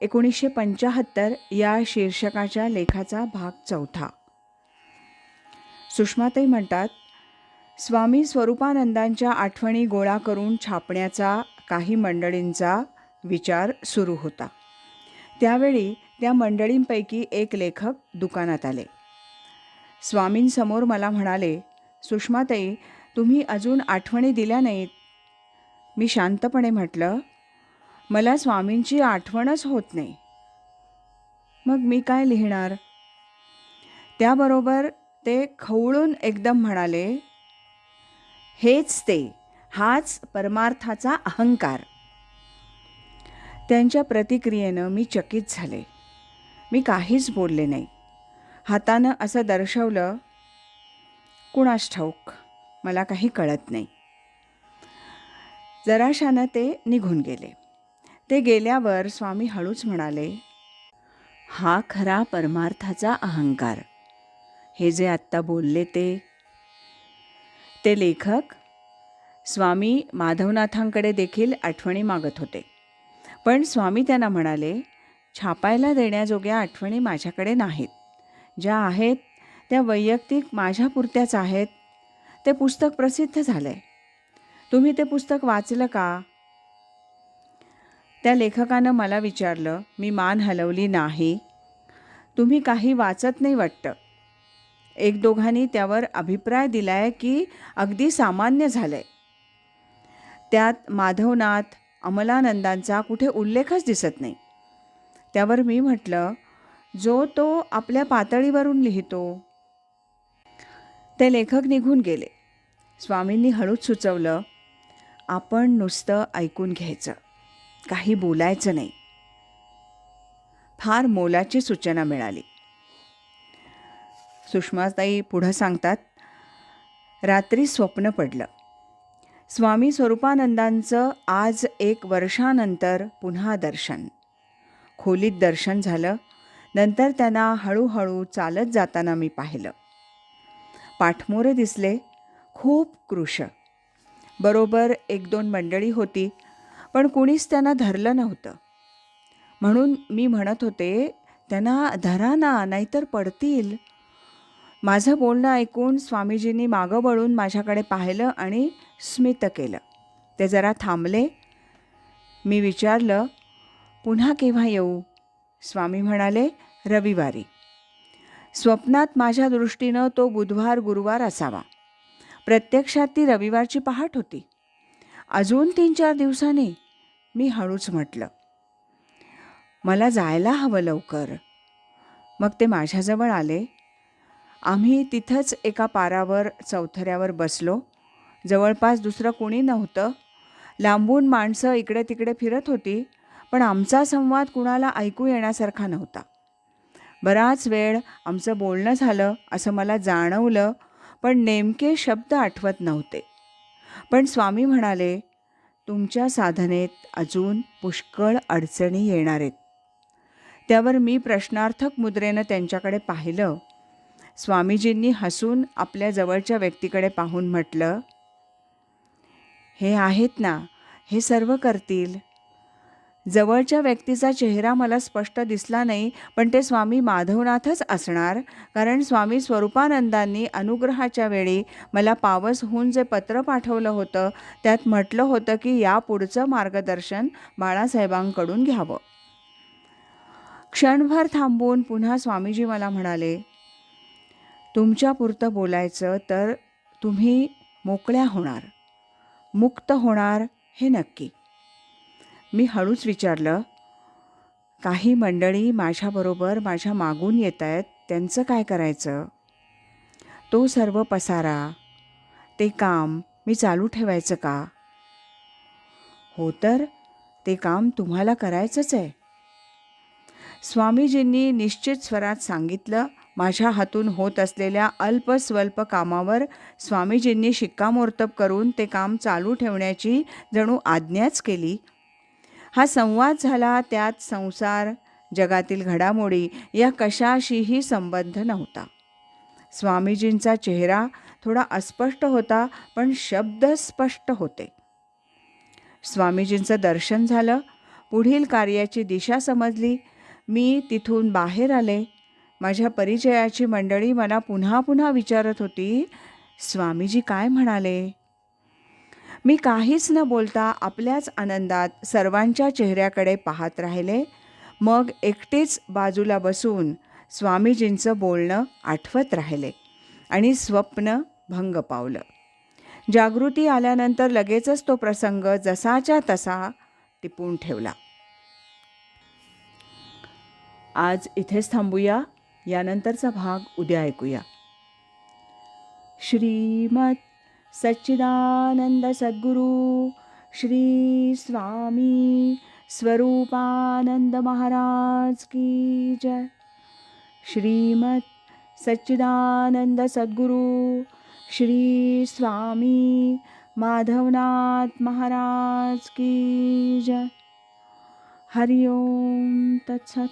एकोणीसशे पंचाहत्तर या शीर्षकाच्या लेखाचा भाग चौथा. सुषमाताई म्हणतात स्वामी स्वरूपानंदांच्या आठवणी गोळा करून छापण्याचा काही मंडळींचा विचार सुरू होता. त्यावेळी त्या मंडळींपैकी एक लेखक दुकानात आले. स्वामींसमोर मला म्हणाले सुषमाताई तुम्ही अजून आठवणी दिल्या नाहीत. मी शांतपणे म्हटलं मला स्वामींची आठवणच होत नाही. मग मी काय लिहिणार? त्याबरोबर ते खवळून एकदम म्हणाले हेच ते हाच परमार्थाचा अहंकार. त्यांच्या प्रतिक्रियेनं मी चकित झाले. मी काहीच बोलले नाही. हातानं असं दर्शवलं कुणास ठाऊक मला काही कळत नाही. जराशानं ते निघून गेले. ते गेल्यावर स्वामी हळूच म्हणाले हा खरा परमार्थाचा अहंकार. हे जे आत्ता बोलले ते ते लेखक स्वामी माधवनाथांकडे देखील आठवणी मागत होते. पण स्वामी त्यांना म्हणाले छापायला देण्याजोग्या आठवणी माझ्याकडे नाहीत. ज्या आहेत त्या वैयक्तिक माझ्यापुरत्याच आहेत. ते पुस्तक प्रसिद्ध झालं आहे तुम्ही ते पुस्तक वाचलं का? त्या लेखकानं मला विचारलं मी मान हलवली नाही. तुम्ही काही वाचत नाही वाटतं. एक दोघांनी त्यावर अभिप्राय दिलाय की अगदी सामान्य झालं आहे त्यात माधवनाथ अमलानंदांचा कुठे उल्लेखच दिसत नाही. त्यावर मी म्हटलं जो तो आपल्या पातळीवरून लिहितो. ते लेखक निघून गेले. स्वामींनी हळूच सुचवलं आपण नुसतं ऐकून घ्यायचं. काही बोलायचं नाही. फार मोलाची सूचना मिळाली. सुषमाताई पुढं सांगतात रात्री स्वप्न पडलं. स्वामी स्वरूपानंदांचं आज एक वर्षानंतर पुन्हा दर्शन. खोलीत दर्शन झालं नंतर त्यांना हळूहळू चालत जाताना मी पाहिलं. पाठमोरे दिसले खूप कृश बरोबर एक दोन मंडळी होती पण कुणीच त्यांना धरलं नव्हतं. म्हणून मी म्हणत होते त्यांना धरा ना नाहीतर पडतील. माझं बोलणं ऐकून स्वामीजींनी मागं वळून माझ्याकडे पाहिलं आणि स्मित केलं. ते जरा थांबले. मी विचारलं पुन्हा केव्हा येऊ? स्वामी म्हणाले रविवारी. स्वप्नात माझ्या दृष्टीनं तो बुधवार गुरुवार असावा. प्रत्यक्षात ती रविवारची पहाट होती. अजून तीन चार दिवसांनी मी हळूच म्हटलं मला जायला हवं लवकर. मग ते माझ्याजवळ आले. आम्ही तिथंच एका पारावर चौथऱ्यावर बसलो. जवळपास दुसरं कोणी नव्हतं. लांबून माणसं इकडे तिकडे फिरत होती पण आमचा संवाद कुणाला ऐकू येण्यासारखा नव्हता. बराच वेळ आमचं बोलणं झालं असं मला जाणवलं पण नेमके शब्द आठवत नव्हते. पण स्वामी म्हणाले तुमच्या साधनेत अजून पुष्कळ अडचणी येणार आहेत. त्यावर मी प्रश्नार्थक मुद्रेनं त्यांच्याकडे पाहिलं. स्वामीजींनी हसून आपल्या जवळच्या व्यक्तीकडे पाहून म्हटलं हे आहेत ना हे सर्व करतील. जवळच्या व्यक्तीचा चेहरा मला स्पष्ट दिसला नाही पण ते स्वामी माधवनाथच असणार. कारण स्वामी स्वरूपानंदांनी अनुग्रहाच्या वेळी मला पावसहून जे पत्र पाठवलं होतं त्यात म्हटलं होतं की या पुढचं मार्गदर्शन बाळासाहेबांकडून घ्यावं. क्षणभर थांबून पुन्हा स्वामीजी मला म्हणाले तुमच्यापुरतं बोलायचं तर तुम्ही मोकळ्या होणार. मुक्त होणार हे नक्की. मी हळूच विचारलं काही मंडळी माझ्याबरोबर माझ्या मागून येत आहेत त्यांचं काय करायचं? तो सर्व पसारा ते काम मी चालू ठेवायचं का? हो तर ते काम तुम्हाला करायचंच आहे. स्वामीजींनी निश्चित स्वरात सांगितलं माझ्या हातून होत असलेल्या अल्पस्वल्प कामावर स्वामीजींनी शिक्कामोर्तब करून ते काम चालू ठेवण्याची जणू आज्ञाच केली. हा संवाद झाला त्यात संसार जगातील घडामोडी या कशाशीही संबंध नव्हता. स्वामीजींचा चेहरा थोडा अस्पष्ट होता पण शब्द स्पष्ट होते. स्वामीजींचं दर्शन झालं पुढील कार्याची दिशा समजली. मी तिथून बाहेर आले. माझ्या परिचयाची मंडळी मला पुन्हा पुन्हा विचारत होती स्वामीजी काय म्हणाले? मी काहीच न बोलता आपल्याच आनंदात सर्वांच्या चेहऱ्याकडे पाहत राहिले. मग एकटेच बाजूला बसून स्वामीजींचं बोलणं आठवत राहिले आणि स्वप्न भंग पावलं. जागृती आल्यानंतर लगेचच तो प्रसंग जसाच्या तसा टिपून ठेवला. आज इथेच थांबूया. यानंतरचा भाग उद्या ऐकूया. श्रीमत सच्चिदानंद सद्गुरु श्री स्वामी स्वरूपानंद महाराज की जय। श्रीमत सच्चिदानंद सद्गुरु श्री स्वामी माधवनाथ महाराज की जय। हरिओम तत्सत।